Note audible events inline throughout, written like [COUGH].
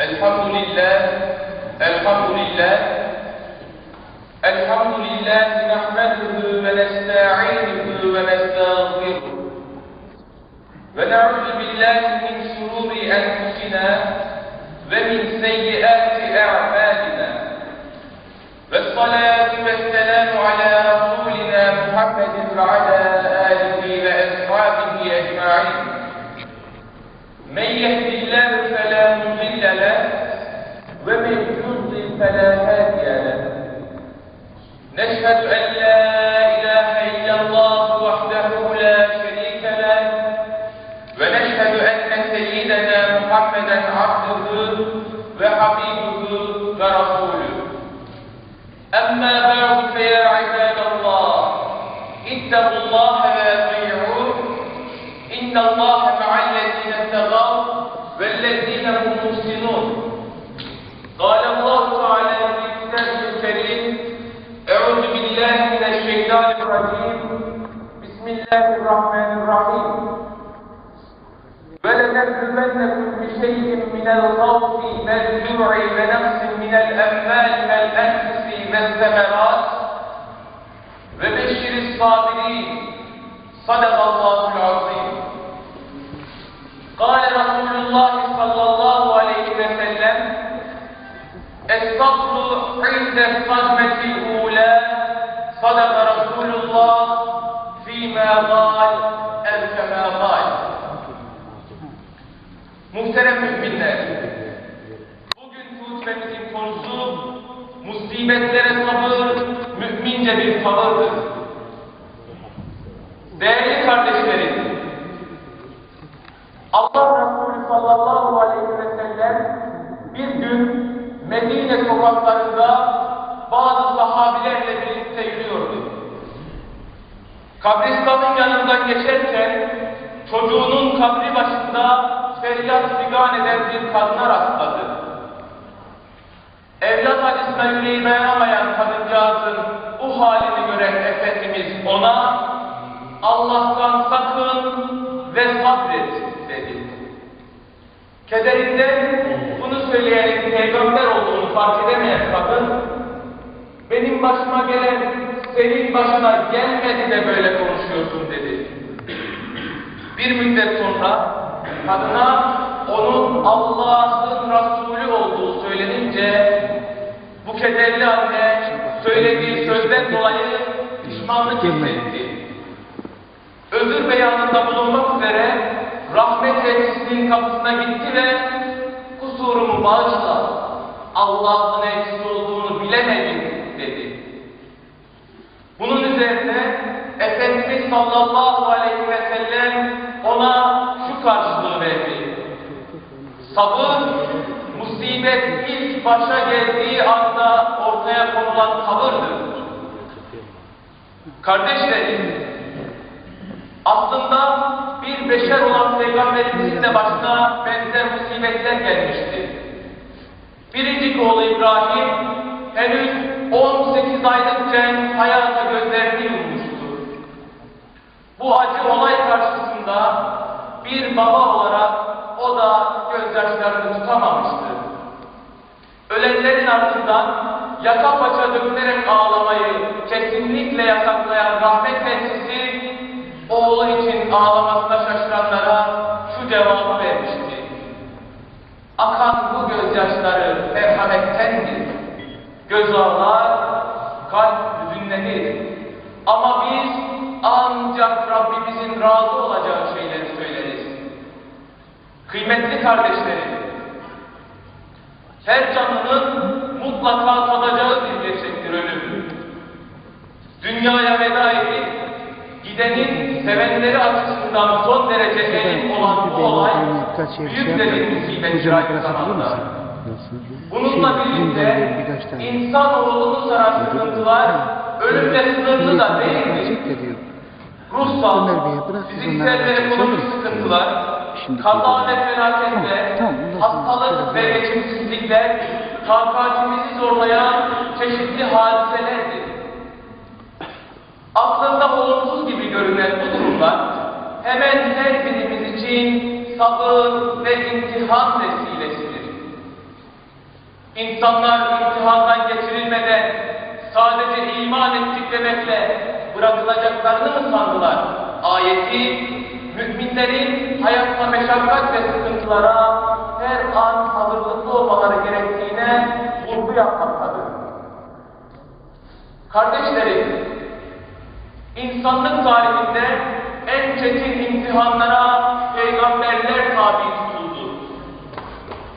الحمد لله الحمد لله الحمد لله نحمده ونستعينه ونستغفره. ونعوذ بالله من شرور أنفسنا ومن سيئات أعمالنا. والصلاة والسلام على رسولنا محمد وعلى آله وأصحابه أجمعين من يهد الله فلا مضل له ومن يضلل فلا هادي له. نشهد أن لا إله إلا الله وحده لا شريك له. ونشهد أن سيدنا محمدا عبده وحبيبه ورسوله. أما بعد فيا عباد الله اتقوا الله وأطيعوه إن الله مع الذين اتقوا والذين هم محسنون قال الله تعالى في كتابه الكريم أعوذ بالله من الشيطان الرجيم بسم الله الرحمن الرحيم. ولنبلونكم بشيء من الخوف والجوع ونقص من الأموال والأنفس والثمرات وبشر الصابرين. صدق الله العظيم. قال رسول الله صلى الله عليه وسلم الصبر عند الصدمة الأولى صدق رسول الله فيما قال أو كما قال Muhterem müminler, bugün hutbemizin konusu musibetlere sabır, mümince bir tavırdır. Değerli kardeşlerim, Allah Resulü sallallahu aleyhi ve sellem bir gün Medine sokaklarında bazı sahabilerle birlikte yürüyordu. Kabristanın yanından geçerken çocuğunun kabri başında feryat figan eden bir kadına rastladı. Evlat acısına yüreği dayanamayan kadıncağızın bu halini gören Efendimiz ona Allah'tan sakın ve sabret dedi. Kederinden bunu söyleyenin peygamber olduğunu fark edemeyen kadın benim başıma gelen senin başına gelmedi de böyle konuşuyorsun dedi. Bir müddet sonra kadına onun Allah'ın Resulü olduğu söylenince bu kederli anne söylediği sözden dolayı pişmanlık hissetti. Özür beyanında bulunmak üzere rahmet elçisinin kapısına gitti ve kusurumu bağışla Allah'ın elçisi olduğunu. Bunun üzerine Efendimiz sallallahu aleyhi ve sellem ona şu karşılığı verdi. Sabır, musibet ilk başa geldiği anda ortaya konulan tavırdır. Kardeşlerim, aslında bir beşer olan Peygamberimizin de başına benzer musibetler gelmişti. Biricik oğlu İbrahim henüz 18 aylıkken hayata gözlerini yummuştu. Bu acı olay karşısında bir baba olarak o da gözyaşlarını tutamamıştı. Ölenlerin ardından yaka paça dökülerek ağlamayı kesinlikle yasaklayan rahmet meclisi oğlu için ağlamasına şaşıranlara şu cevabı vermişti. Akan bu gözyaşları merhamettendir. Göz ağlar, kalp hüzünlenir. Ama biz ancak Rabbimizin razı olacağı şeyleri söyleriz. Kıymetli kardeşlerim, her canlının mutlaka tadacağı bir gerçektir ölüm. Dünyaya veda edip gidenin sevenleri açısından son derece elim olan bu olay büyük de bir aynı zamanda. Bununla birlikte insanoğlunu saran sıkıntılar ölümle sınırlı da değildir. Ruhsal, fiziksel ve ekonomik sıkıntılar, kaza ve felaketler, hastalık ve geçimsizlikler, takatimizi zorlayan çeşitli hadiselerdir. Aslında olumsuz gibi görünen bu durumlar hemen her birimiz için sabır ve imtihan vesilesidir. İnsanlar imtihandan geçirilmeden sadece iman ettik demekle bırakılacaklarını mı sandılar? Ayeti müminlerin hayatta meşakkat ve sıkıntılara her an hazırlıklı olmaları gerektiğine vurgu yapmaktadır. Kardeşlerim, insanlık tarihinde en çetin imtihanlara peygamberler tabi tutuldu.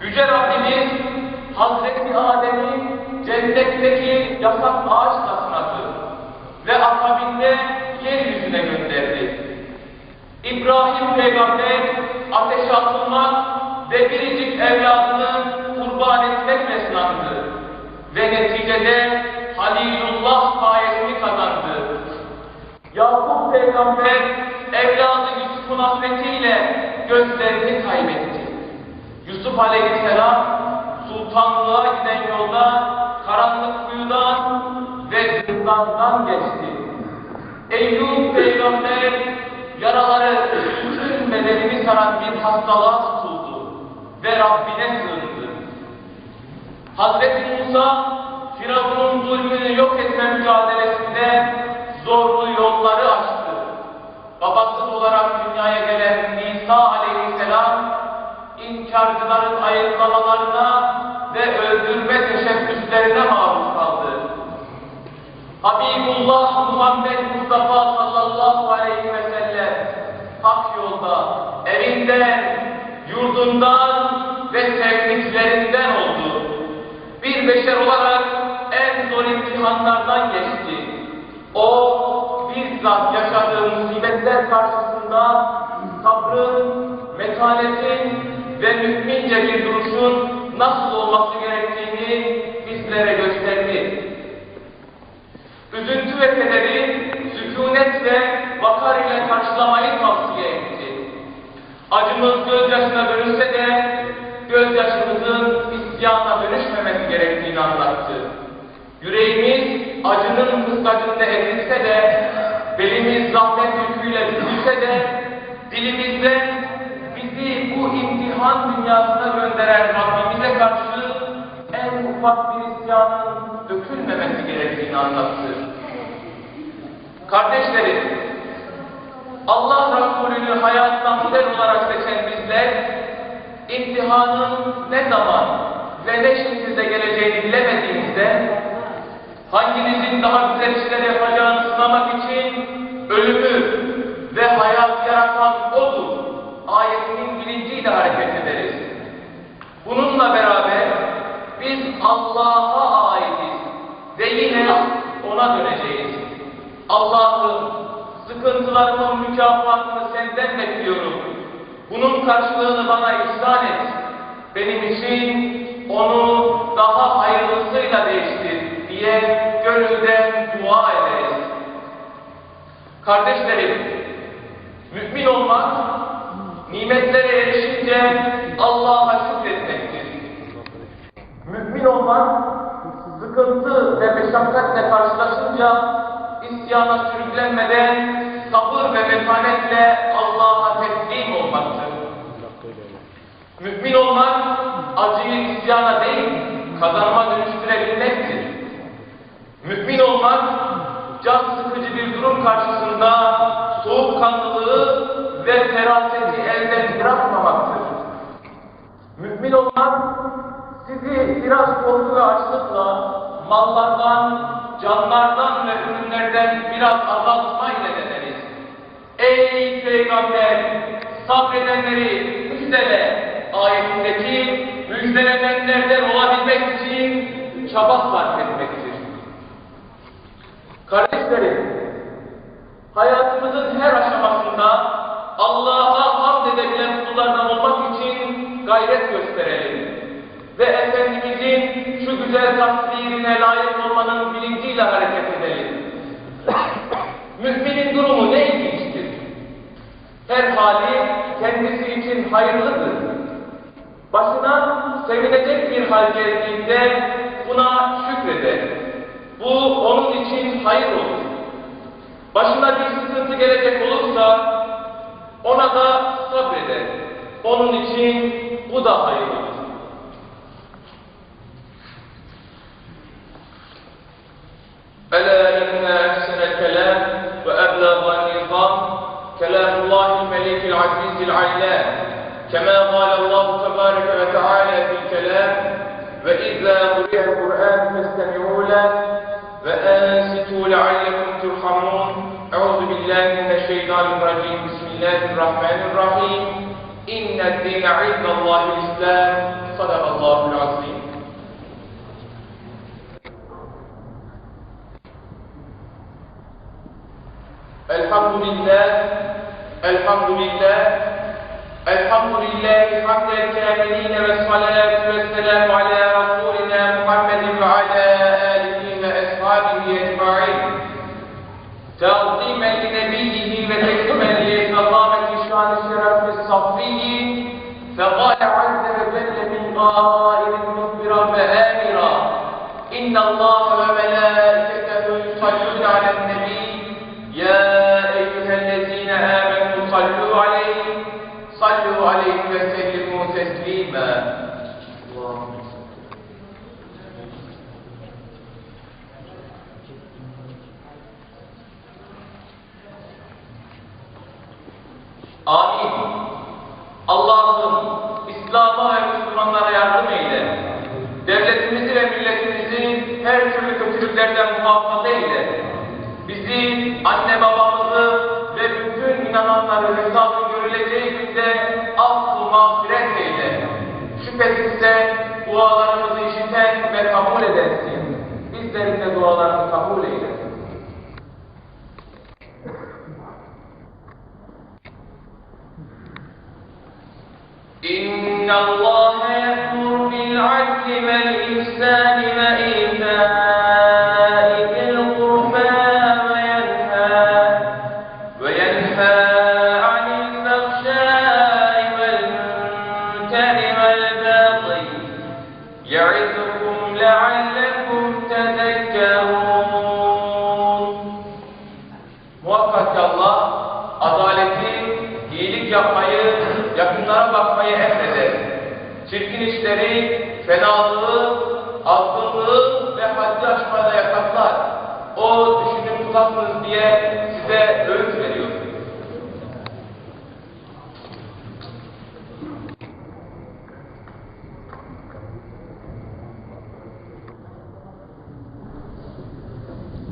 Yüce Rabbimiz Hazreti Adem'i cennetteki yasak ağaçla sınadı ve akabinde yeryüzüne gönderdi. İbrahim peygamber ateşe atılmak ve biricik evladını kurban etmekle sınandı ve neticede Halilullah sayesini kazandı. Yakup peygamber evladı Yusuf'un hasretiyle gözlerini kaybetti. Yusuf aleyhisselam sultanlığa giden yolda karanlık kuyudan ve zindandan geçti. Eyyub peygamber yaraları bütün bedenini saran bir hastalığa tutuldu ve Rabbine sığındı. Hazreti Musa Firavun'un zulmünü yok etme mücadelesinde zorlu yolları aştı. Babası olarak dünyaya gelen İsa aleyhisselam inkarcıların ayıklamalarına ve öldürme teşebbüslerine maruz kaldı. Habibullah Muhammed Mustafa sallallahu aleyhi ve sellem hak yolda evinden, yurdundan ve sevdiklerinden oldu. Bir beşer olarak en zor imtihanlardan geçti. O bizzat yaşadığı musibetler karşısında sabrın, metanetin ve mümince bir duruşun nasıl olması gerektiğini bizlere gösterdi. Üzüntü ve kederi sükunet ve vakar ile karşılamayı tavsiye etti. Acımız gözyaşına dönüşse de gözyaşımızın isyana dönüşmemesi gerektiğini anlattı. Yüreğimiz acının kıskacında ezilse de, belimiz zahmet yüküyle bükülse de, dilimizden bizi bu imtihan dünyasına gönderen ufak bir isyanın dökülmemesi gerektiğini anlattı. Kardeşlerim, Allah Resulü'nü hayattan model olarak seçen bizler, imtihanın ne zaman ve ne şekilde geleceğini bilemediğimizde, hanginizin daha güzel işler yapacağını sınamak için ölümü ve hayat yaratan O'dur ayetinin bilinciyle hareket ederiz. Bununla beraber Allah'a aitiz ve yine O'na döneceğiz. Allah'ım sıkıntılarımın mükafatını senden bekliyorum. Bunun karşılığını bana ihsan et. Benim için onu daha hayırlısıyla değiştir diye gönülden dua ederiz. Kardeşlerim, mümin olmak, nimetlere erişince Allah'a. Mümin olmak, sıkıntı ve meşakkatle karşılaşınca isyana sürüklenmeden sabır ve metanetle Allah'a teslim olmaktır. Mümin olmak, acıyı isyana değil, kazanma dönüştürebilmektir. Mümin olmak, can sıkıcı bir durum karşısında soğukkanlılığı ve feraseti elden bırakmamaktır. Mümin olmak, sizi biraz korku ve açlıkla, mallardan, canlardan ve ürünlerden biraz azaltma ile deneriz. Ey Peygamber! Sabredenleri müjdele ayetindeki müjdelenenlerden olabilmek için çaba sarf etmektir. Kardeşlerim, hayatımızın her aşamasında Allah'a hamd edebilen kullardan olmak için gayret gösterelim. Ve Efendimizin şu güzel tasvirine layık olmanın bilinciyle hareket edelim. [COUGHS] Müminin durumu ne ilginçtir? Her hali kendisi için hayırlıdır. Başına sevinecek bir hal geldiğinde buna şükreder. Bu onun için hayır olur. Başına bir sıkıntı gelecek olursa ona da sabreder. Onun için bu da hayır olur. العلام كما قال الله تبارك وتعالى في الكلام وإذا قرئ القرآن فاستمعوا له وأنصتوا لعلكم ترحمون. أعوذ بالله من الشيطان الرجيم. بسم الله الرحمن الرحيم. إن الدين عند الله الإسلام. صدق الله العظيم. الحمد لله الحمد لله الحمد لله حمد الكاملين والصلاة والسلام على رسولنا محمد وعلى آله وأصحابه أجمعين. Sen dualarımızı işiten ve kabul edersin. Bizlerin de dualarını kabul eyle. إن الله يأمر بالعدل والإحسان وإيتاء azgınlığı ve haddi aşmada yasaklar. O düşünün tutasınız diye size öğüt veriyor.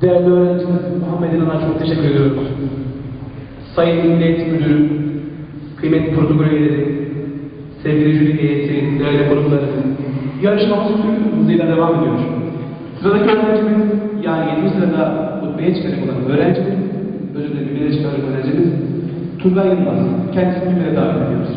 Değerli öğrencimiz Muhammed İlhan'a çok teşekkür ediyoruz. Sayın Eğitim Müdürü, kıymetli protokol üyeleri, sevgili jüri heyeti, değerli konukları, yarışmamız tüm hızıyla devam ediyor. Sıradaki öğrencimiz, yani 7. sırada hutbeye çıkacak olan öğrencimiz, özür dilerim, bir çıkaracak öğrencimiz, Turgay Yılmaz. Kendisini bir davet ediyoruz.